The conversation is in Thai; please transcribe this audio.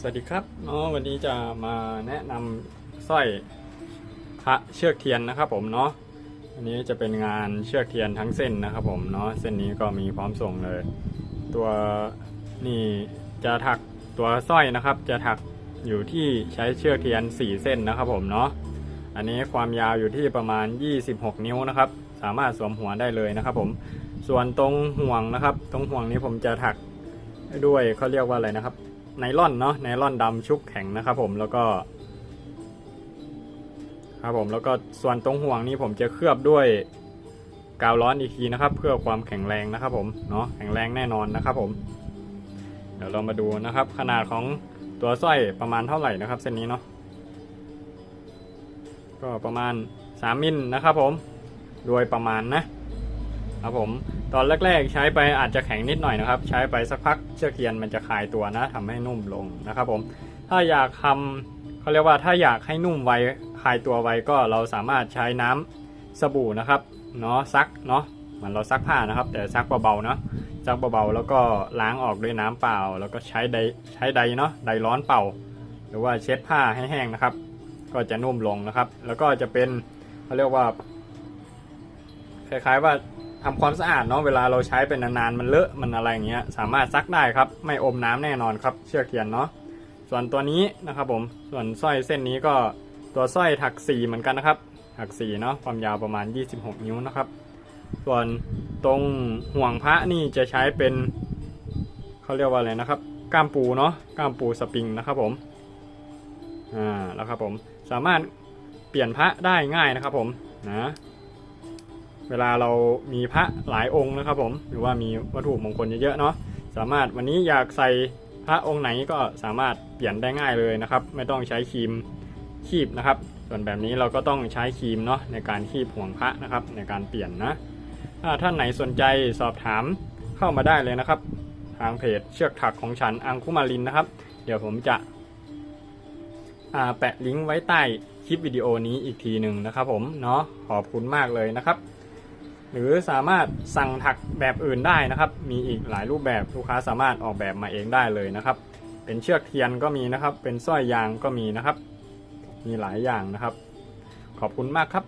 สวัสดีครับเนาะวันนี้จะมาแนะนำสร้อยพระเชือกเทียนนะครับผมเนาะอันนี้จะเป็นงานเชือกเทียนทั้งเส้นนะครับผมเนาะเส้นนี้ก็มีพร้อมส่งเลย ตัวนี่จะถักตัวสร้อยนะครับ จะถักอยู่ที่ใช้เชือกเทียน 4 เส้นนะครับผมเนาะอันนี้ความยาวอยู่ที่ประมาณ 26 นิ้วนะครับ สามารถสวมหัวได้เลยนะครับ ผมส่วนตรงห่วงนะครับ ตรงห่วงนี้ผมจะถักด้วยเขาเรียกว่าอะไรนะครับ ไนล่อนเนาะไนล่อนดำชุบแข็งนะครับผมแล้วก็ครับผมแล้วก็ส่วนตรงห่วงนี้ผมจะเคลือบด้วยกาวร้อนอีกทีนะครับ เพื่อความแข็งแรงนะครับผมเนาะแข็งแรงแน่นอนนะครับผม เดี๋ยวเรามาดูนะครับ ขนาดของตัวสร้อยประมาณเท่าไหร่นะครับเส้นนี้เนาะก็ประมาณ 3มิลนะครับผมโดยประมาณนะ ครับผมตอนแรกๆ ใช้ไปอาจจะแข็งนิดหน่อยนะครับ ใช้ไปสักพักเชือกเทียนมันจะคลายตัวนะทำให้นุ่มลงนะครับผมถ้าอยากทำเขาเรียกว่าถ้าอยากให้นุ่มไวคลายตัวไวก็เราสามารถใช้น้ำสบู่นะครับเนาะซักเนาะเหมือนเราซักผ้านะครับ แต่ซักเบาๆเนาะซักเบาๆแล้วก็ล้างออกด้วยน้ำเปล่า แล้วก็ใช้ไดใช้ไดเนาะไดร้อนเป่า หรือว่าเช็ดผ้าให้แห้งนะครับ ก็จะนุ่มลงนะครับ แล้วก็จะเป็นเขาเรียกว่าคล้ายๆว่า ทำความสะอาดเนาะเวลาเราใช้เป็นนานๆมันเลอะมันอะไรอย่างเงี้ยสามารถซักได้ครับ ไม่อมน้ำแน่นอนครับ เชือกเทียนเนาะส่วนตัวนี้นะครับผมส่วนสร้อยเส้นนี้ก็ตัวสร้อยถักสีเหมือนกันนะครับ ถักสีเนาะความยาวประมาณ 26 นิ้วนะครับ ส่วนตรงห่วงพระนี่จะใช้เป็นเขาเรียกว่าอะไรนะครับก้ามปูเนาะก้ามปูสปริงนะครับผมอ่าแล้วครับผมสามารถเปลี่ยนพระได้ง่ายนะครับผมนะ เวลาเรามีพระหลายองค์นะครับผม หรือว่ามีวัตถุมงคลเยอะๆเนาะสามารถวันนี้อยากใส่พระองค์ไหนก็สามารถเปลี่ยนได้ง่ายเลยนะครับ ไม่ต้องใช้ครีมคีบนะครับ ส่วนแบบนี้เราก็ต้องใช้ครีมเนาะในการคีบห่วงพระนะครับ ในการเปลี่ยนนะถ้าท่านไหนสนใจสอบถามเข้ามาได้เลยนะครับ ทางเพจเชือกถักของฉันอังคุมารินนะครับ เดี๋ยวผมจะแปะลิงก์ไว้ใต้คลิปวิดีโอนี้อีกทีหนึ่งนะครับผมเนาะขอบคุณมากเลยนะครับ หรือสามารถสั่งถักแบบอื่นได้นะครับ มีอีกหลายรูปแบบลูกค้าสามารถออกแบบมาเองได้เลยนะครับ เป็นเชือกเทียนก็มีนะครับ เป็นสร้อยยางก็มีนะครับ มีหลายอย่างนะครับ ขอบคุณมากครับ